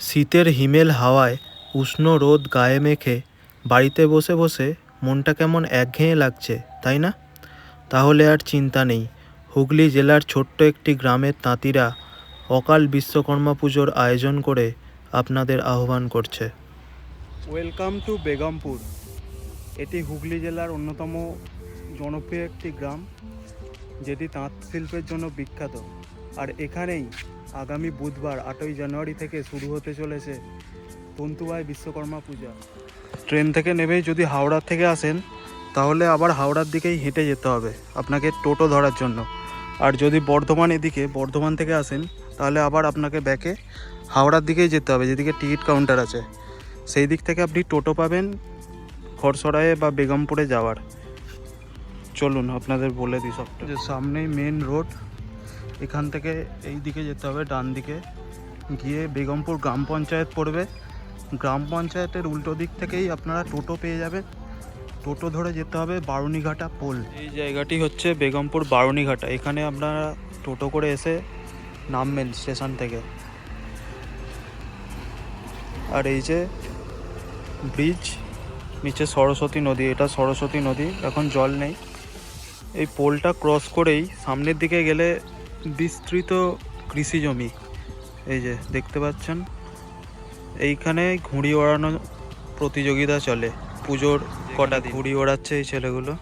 শীতের হিমেল হাওয়ায় উষ্ণ রোদ গায়ে মেখে বাড়িতে বসে বসে মনটা কেমন একঘেয়ে লাগছে, তাই না? তাহলে আর চিন্তা নেই। হুগলি জেলার ছোট্ট একটি গ্রামের তাঁতিরা অকাল বিশ্বকর্মা পুজোর আয়োজন করে আপনাদের আহ্বান করছে। Welcome to Begampur. এটি হুগলি জেলার অন্যতম জনপ্রিয় একটি গ্রাম, যেটি তাঁত শিল্পের জন্য বিখ্যাত। আর এখানেই আগামী বুধবার, আটই জানুয়ারি থেকে শুরু হতে চলেছে তন্তুবাই বিশ্বকর্মা পূজা। ট্রেন থেকে নেমেই যদি হাওড়া থেকে আসেন, তাহলে আবার হাওড়ার দিকেই হেঁটে যেতে হবে আপনাকে টোটো ধরার জন্য। আর যদি বর্ধমান এদিকে, বর্ধমান থেকে আসেন, তাহলে আবার আপনাকে ব্যাকে হাওড়ার দিকেই যেতে হবে, যেদিকে টিকিট কাউন্টার আছে। সেই দিক থেকে আপনি টোটো পাবেন খরসরায়ে বা বেগমপুরে যাওয়ার। চলুন, আপনাদের বলে দিই সবটা। যে সামনেই মেন রোড এখান থেকে এই দিকে যেতে হবে, ডান দিকে। গিয়ে বেগমপুর গ্রাম পঞ্চায়েত পড়বে। গ্রাম পঞ্চায়েতের উল্টো দিক থেকেই আপনারা টোটো পেয়ে যাবেন। টোটো ধরে যেতে হবে বারুনিঘাটা পোল। এই জায়গাটি হচ্ছে বেগমপুর বারুনিঘাটা এখানে আপনারা টোটো করে এসে নামবেন স্টেশন থেকে। আর এই যে ব্রিজ, নিচে সরস্বতী নদী, এটা সরস্বতী নদী, এখন জল নেই। এই পোলটা ক্রস করেই সামনের দিকে গেলে বিস্তৃত কৃষি জমি। এই যে দেখতে পাচ্ছেন? এইখানে ঘুড়ি ওড়ানো প্রতিযোগিতা চলে। পুজোর কটা ঘুড়ি ওড়াচ্ছে এই ছেলেগুলো।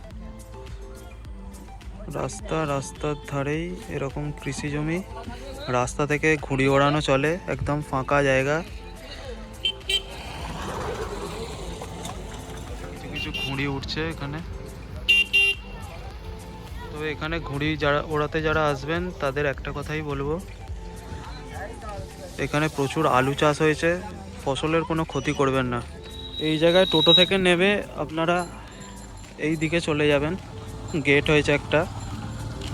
রাস্তা রাস্তার ধারেই এরকম কৃষি জমি। রাস্তা থেকে ঘুড়ি ওড়ানো চলে একদম ফাঁকা জায়গা। কিছু কিছু ঘুড়ি উঠছে এখানে। তবে এখানে ঘুড়ি যারা ওড়াতে যারা আসবেন, তাদের একটা কথাই বলব। এখানে প্রচুর আলু চাষ হয়েছে, ফসলের কোনো ক্ষতি করবেন না। এই জায়গায় টোটো থেকে নেবে, আপনারা এই দিকে চলে যাবেন। গেট হয়েছে একটা,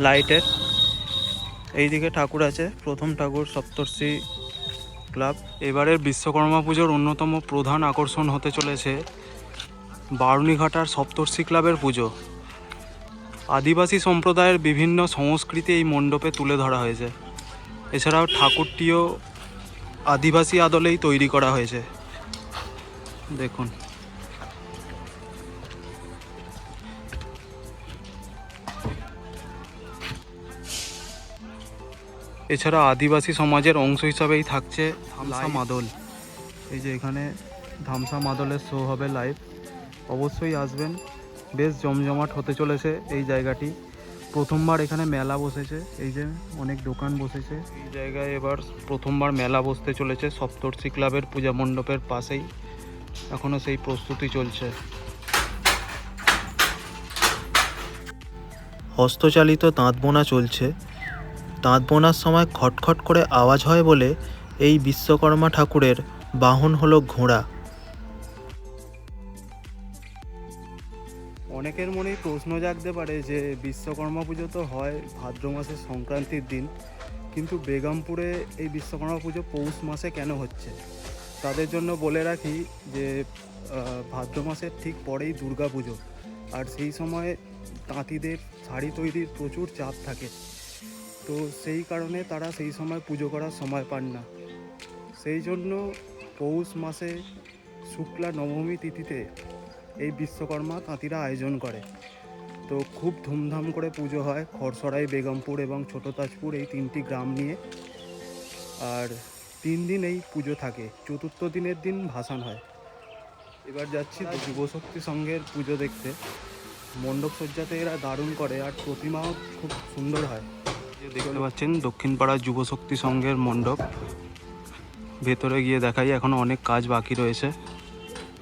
লাইটের। এই দিকে ঠাকুর আছে, প্রথম ঠাকুর সপ্তর্ষি ক্লাব। এবারের বিশ্বকর্মা পুজোর অন্যতম প্রধান আকর্ষণ হতে চলেছে বারুণীঘাটার সপ্তর্ষি ক্লাবের পুজো। আদিবাসী সম্প্রদায়ের বিভিন্ন সংস্কৃতি এই মণ্ডপে তুলে ধরা হয়েছে। এছাড়াও ঠাকুরটিও আদিবাসী আদলেই তৈরি করা হয়েছে। দেখুন। এছাড়া আদিবাসী সমাজের অংশ হিসাবেই থাকছে ধামসা মাদল। এই যে এখানে ধামসা মাদলের শো হবে লাইভ অবশ্যই আসবেন। বেশ জমজমাট হতে চলেছে এই জায়গাটি। প্রথমবার এখানে মেলা বসেছে, এই যে অনেক দোকান বসেছে। এই জায়গায় এবার প্রথমবার মেলা বসতে চলেছে, সপ্তর্ষি ক্লাবের পূজা মণ্ডপের পাশেই। এখনও সেই প্রস্তুতি চলছে। হস্তচালিত তাঁত বোনা চলছে। তাঁত বোনার সময় খটখট করে আওয়াজ হয় বলে এই বিশ্বকর্মা ঠাকুরের বাহন হলো ঘোড়া। অনেকের মনেই প্রশ্ন জাগতে পারে যে বিশ্বকর্মা পুজো তো হয় ভাদ্র মাসের সংক্রান্তির দিন, কিন্তু বেগমপুরে এই বিশ্বকর্মা পুজো পৌষ মাসে কেন হচ্ছে? তাদের জন্য বলে রাখি যে ভাদ্র মাসের ঠিক পরেই দুর্গা পুজো, আর সেই সময় তাঁতিদের শাড়ি তৈরির প্রচুর চাপ থাকে। তো সেই কারণে তারা সেই সময় পুজো করার সময় পান না। সেই জন্য পৌষ মাসে শুক্লা নবমী তিথিতে এই বিশ্বকর্মা তাঁতিরা আয়োজন করে। তো খুব ধুমধাম করে পুজো হয় খরসরাই বেগমপুর এবং ছোট তাজপুর এই তিনটি গ্রাম নিয়ে। আর তিন দিন এই পুজো থাকে, চতুর্থ দিনের দিন ভাসান হয়। এবার যাচ্ছি যুবশক্তি সংঘের পুজো দেখতে। মণ্ডপ সজ্জাতে এরা দারুণ করে আর প্রতিমাও খুব সুন্দর হয়। দেখতে পাচ্ছেন, দক্ষিণপাড়া যুবশক্তি সংঘের মণ্ডপ। ভেতরে গিয়ে দেখাই এখনও অনেক কাজ বাকি রয়েছে।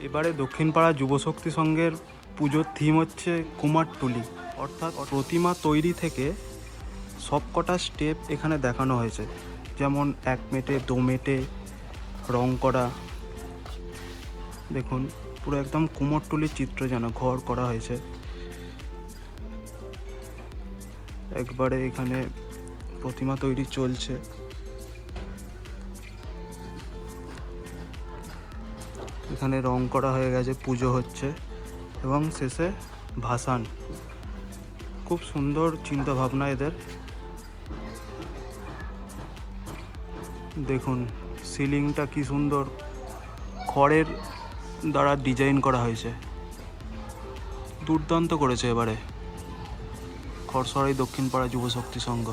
এবারে দক্ষিণপাড়া যুবশক্তি সংঘের পুজোর থিম হচ্ছে কুমারটুলি অর্থাৎ প্রতিমা তৈরি থেকে সবকটা স্টেপ এখানে দেখানো হয়েছে। যেমন এক মেটে, দো মেটে, রং করা। দেখুন, পুরো একদম কুমোরটুলির চিত্র যেন ঘর করা হয়েছে। একবারে এখানে প্রতিমা তৈরি চলছে। এখানে রং করা হয়ে গেছে, পুজো হচ্ছে এবং শেষে ভাসান। খুব সুন্দর চিন্তা ভাবনা এদের। দেখুন, সিলিংটা কি সুন্দর। খড়ের দ্বারা ডিজাইন করা হয়েছে। দুর্দান্ত করেছে এবারে। খড়সরাই দক্ষিণ পাড়া যুব শক্তি সংঘ।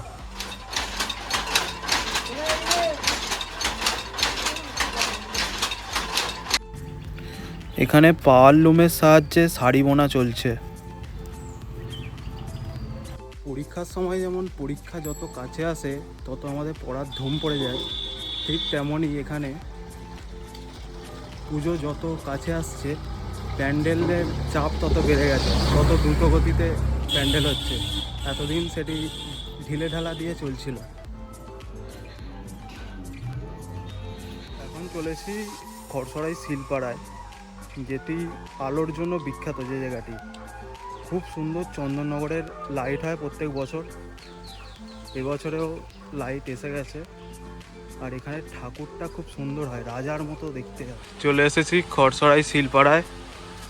এখানে পাওয়ার লুমের সাহায্যে শাড়ি বোনা চলছে। পরীক্ষার সময় যেমন পরীক্ষা যত কাছে আসে, তত আমাদের পড়ার ধুম পড়ে যায়। ঠিক তেমনই এখানে পুজো যত কাছে আসছে প্যান্ডেলের চাপ তত বেড়ে গেছে। তত দ্রুত গতিতে প্যান্ডেল হচ্ছে। এতদিন সেটি ঢিলে ঢালা দিয়ে চলছিল। এখন চলেছি খড়সড়াই শিলপাড়ায়। যেটি আলোর জন্য বিখ্যাত যে জায়গাটি। খুব সুন্দর চন্দননগরের লাইট হয় প্রত্যেক বছর। এবছরেও লাইট এসে গেছে। আর এখানে ঠাকুরটা খুব সুন্দর হয়, রাজার মতো দেখতে চলে এসেছি খড়সড়াই শিলপাড়ায়।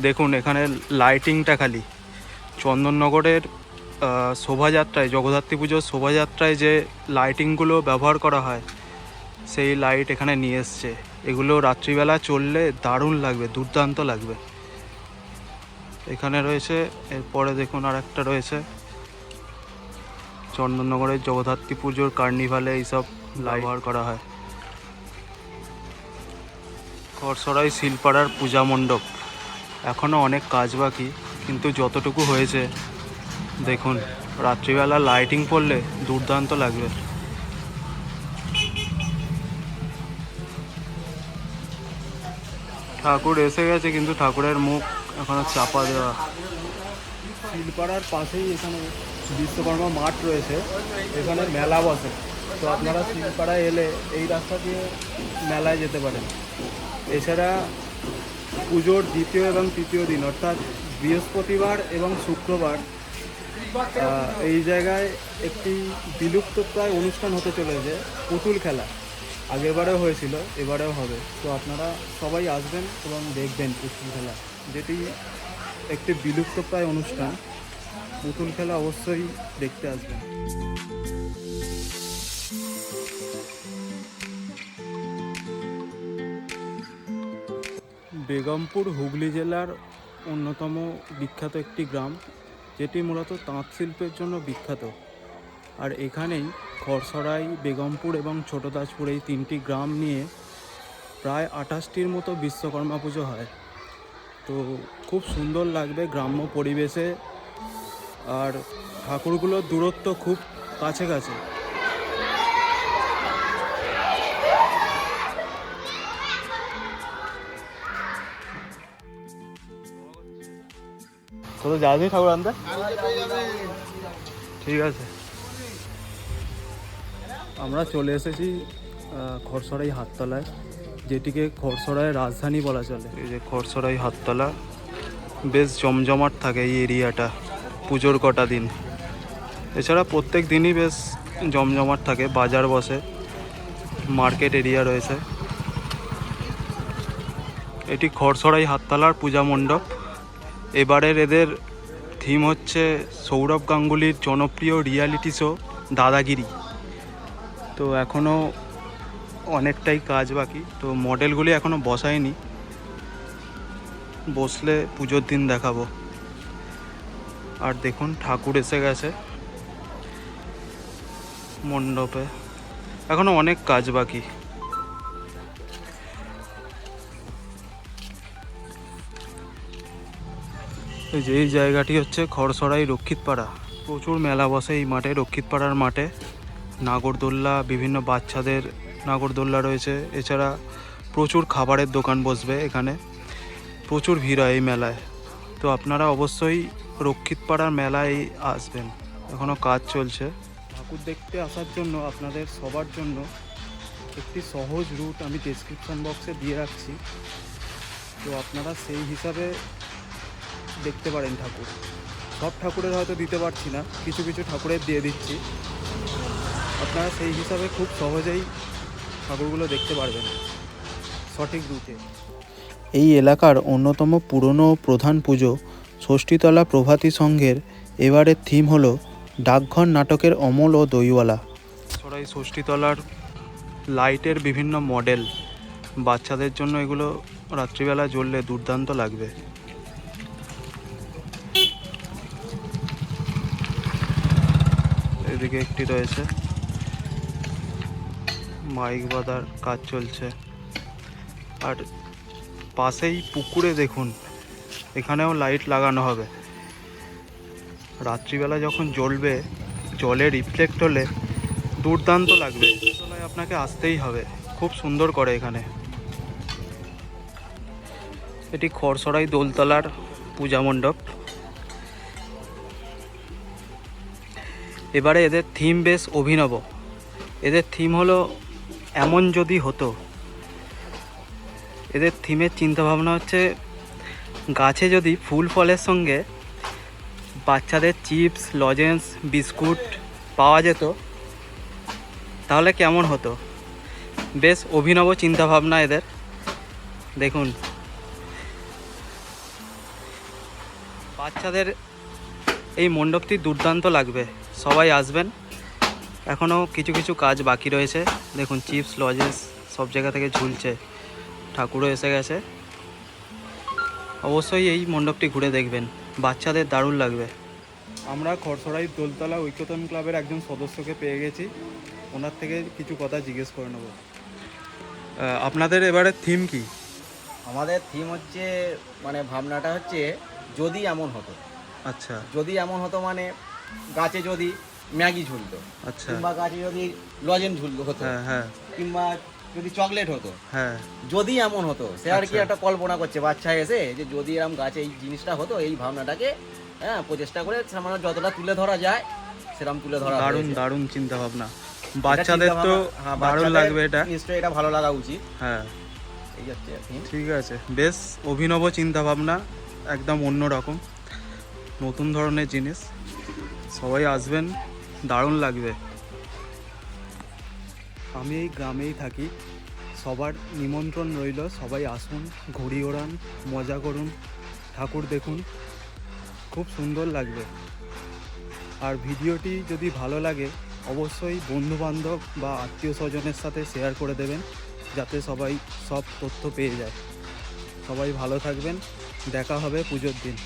দেখুন, এখানে লাইটিংটা খালি। চন্দননগরের শোভাযাত্রায়, জগদ্ধাত্রী পুজোর শোভাযাত্রায় যে লাইটিংগুলো ব্যবহার করা হয়, সেই লাইট এখানে নিয়ে এসছে। এগুলো রাত্রিবেলা চললে দারুণ লাগবে দুর্দান্ত লাগবে। এখানে রয়েছে এরপরে দেখুন আর একটা রয়েছে। চন্দননগরের জগদ্ধাত্রী পুজোর কার্নিভালে এইসব ব্যবহার করা হয়। খরসরাই শিলপাড়ার পূজা মণ্ডপ। এখনও অনেক কাজ বাকি কিন্তু যতটুকু হয়েছে দেখুন রাত্রিবেলা লাইটিং পড়লে দুর্দান্ত লাগবে। ঠাকুর এসে গেছে, কিন্তু ঠাকুরের মুখ এখনও চাপা দেওয়া। শিলপাড়ার পাশেই এখানে বিশ্বকর্মা মাঠ রয়েছে, এখানে মেলা বসে। তো আপনারা শিলপাড়ায় এলে এই রাস্তা দিয়ে মেলায় যেতে পারেন। এছাড়া পুজোর দ্বিতীয় এবং তৃতীয় দিন, অর্থাৎ বৃহস্পতিবার এবং শুক্রবার এই জায়গায় একটি বিলুপ্তপ্রায় অনুষ্ঠান হতে চলেছে, পুতুল খেলা। আগেরবারেও হয়েছিল, এবারেও হবে। তো আপনারা সবাই আসবেন এবং দেখবেন পুতুল খেলা, যেটি একটি বিলুপ্তপ্রায় অনুষ্ঠান। পুতুল খেলা অবশ্যই দেখতে আসবেন। বেগমপুর হুগলি জেলার অন্যতম বিখ্যাত একটি গ্রাম, যেটি মূলত তাঁত শিল্পের জন্য বিখ্যাত। আর এখানেই খরসরাই বেগমপুর এবং ছোটদাসপুর এই তিনটি গ্রাম নিয়ে প্রায় আঠাশটির মতো বিশ্বকর্মা পুজো হয়। তো খুব সুন্দর লাগবে গ্রাম্য পরিবেশে। আর ঠাকুরগুলোর দূরত্ব খুব কাছে কাছে তো যাবি ঠাকুর আনতে? ঠিক আছে। আমরা চলে এসেছি খরসরাই হাততলায়, যেটিকে খরসরাই রাজধানী বলা চলে। এই যে খরসরাই হাততলা, বেশ জমজমাট থাকে এই এরিয়াটা, পুজোর কটা দিন। এছাড়া প্রত্যেক দিনই বেশ জমজমাট থাকে, বাজার বসে, মার্কেট এরিয়া রয়েছে। এটি খরসরাই হাততলার পূজা মণ্ডপ। এবারের এদের থিম হচ্ছে সৌরভ গাঙ্গুলির জনপ্রিয় রিয়ালিটি শো দাদাগিরি। তো এখনও অনেকটাই কাজ বাকি। তো মডেলগুলি এখনও বসায়নি বসলে পুজোর দিন দেখাবো। আর দেখুন, ঠাকুর এসে গেছে মণ্ডপে। এখনও অনেক কাজ বাকি। এই যে জায়গাটি হচ্ছে খড়সরাই রক্ষিতপাড়া। প্রচুর মেলা বসে এই মাঠে, রক্ষিতপাড়ার মাঠে। নাগরদোল্লা, বিভিন্ন বাচ্চাদের নাগরদোল্লা রয়েছে। এছাড়া প্রচুর খাবারের দোকান বসবে এখানে। প্রচুর ভিড় হয় এই মেলায়। তো আপনারা অবশ্যই রক্ষিতপাড়ার মেলায় আসবেন। এখনও কাজ চলছে। ঠাকুর দেখতে আসার জন্য, আপনাদের সবার জন্য একটি সহজ রুট আমি ডেসক্রিপশন বক্সে দিয়ে রাখছি। তো আপনারা সেই হিসাবে দেখতে পারেন ঠাকুর। সব ঠাকুরের হয়তো দিতে পারছি না। কিছু কিছু ঠাকুরের দিয়ে দিচ্ছি। আপনারা সেই হিসাবে খুব সহজেই ঠাকুরগুলো দেখতে পারবেন সঠিক রুটে এই এলাকার অন্যতম পুরনো প্রধান পুজো ষষ্ঠীতলা প্রভাতী সংঘের এবারের থিম হল ডাকঘর নাটকের অমল ও দইওয়ালা। সরাই ষষ্ঠীতলার লাইটের বিভিন্ন মডেল বাচ্চাদের জন্য এগুলো রাত্রিবেলা জ্বললে দুর্দান্ত লাগবে। এদিকে একটি রয়েছে। মাইক বাঁধার কাজ চলছে। আর পাশেই পুকুরে দেখুন, এখানেও লাইট লাগানো হবে। রাত্রিবেলা যখন জ্বলবে জলে রিফ্লেক্ট হলে দুর্দান্ত লাগবে। আপনাকে আসতেই হবে। খুব সুন্দর করে এখানে। এটি খরসরাই দোলতলার পূজা মণ্ডপ। এবারে এদের থিম বেশ অভিনব। এদের থিম হলো এমন যদি হতো, এদের থিমের চিন্তাভাবনা হচ্ছে, গাছে যদি ফুল ফলের সঙ্গে বাচ্চাদের চিপস লজেন্স বিস্কুট পাওয়া যেত, তাহলে কেমন হতো? বেশ অভিনব চিন্তাভাবনা এদের। দেখুন, বাচ্চাদের এই মণ্ডপটি দুর্দান্ত লাগবে। সবাই আসবেন। এখনও কিছু কিছু কাজ বাকি রয়েছে। দেখুন চিপস লজেস সব জায়গা থেকে ঝুলছে। ঠাকুরও এসে গেছে। অবশ্যই এই মণ্ডপটি ঘুরে দেখবেন। বাচ্চাদের দারুণ লাগবে। আমরা খরসরাই দোলতলা ঐক্যতন ক্লাবের একজন সদস্যকে পেয়ে গেছি। ওনার থেকে কিছু কথা জিজ্ঞেস করে নেব। আপনাদের এবারে থিম কি? আমাদের থিম হচ্ছে মানে ভাবনাটা হচ্ছে যদি এমন হতো। আচ্ছা। যদি এমন হতো মানে গাছে যদি ম্যাগি ঝুলতো। আচ্ছা। কিংবা গাছে যদি লজেন ঝুলতো হতো হ্যাঁ হ্যাঁ। কিংবা যদি চকলেট হতো হ্যাঁ। যদি এমন হতো সে আর কি আচ্ছা। একটা কল্পনা করছে বাচ্চা এসে যে যদি এরকম গাছে এই জিনিসটা হতো এই ভাবনাটাকে হ্যাঁ প্রচেষ্টা করে সামান্য যতটা তুলে ধরা যায় সেরকম তুলে ধরা দারুণ দারুণ চিন্তা ভাবনা বাচ্চাদের তো চিন্তাভাবনা- হ্যাঁ, লাগবে এটা। নিশ্চয়ই এটা ভালো লাগা উচিত। হ্যাঁ। ঠিক আছে। বেশ অভিনব চিন্তা ভাবনা একদম অন্য রকম নতুন ধরনের জিনিস। সবাই আসবেন। দারুণ লাগবে। আমি এই গ্রামেই থাকি। সবার নিমন্ত্রণ রইল, সবাই আসুন, ঘুড়ি ওড়ান, মজা করুন, ঠাকুর দেখুন। খুব সুন্দর লাগবে। আর ভিডিওটি যদি ভালো লাগে, অবশ্যই বন্ধু বান্ধব বা আত্মীয় স্বজনের সাথে শেয়ার করে দেবেন, যাতে সবাই সব তথ্য পেয়ে যায়। সবাই ভালো থাকবেন, দেখা হবে পুজোর দিন।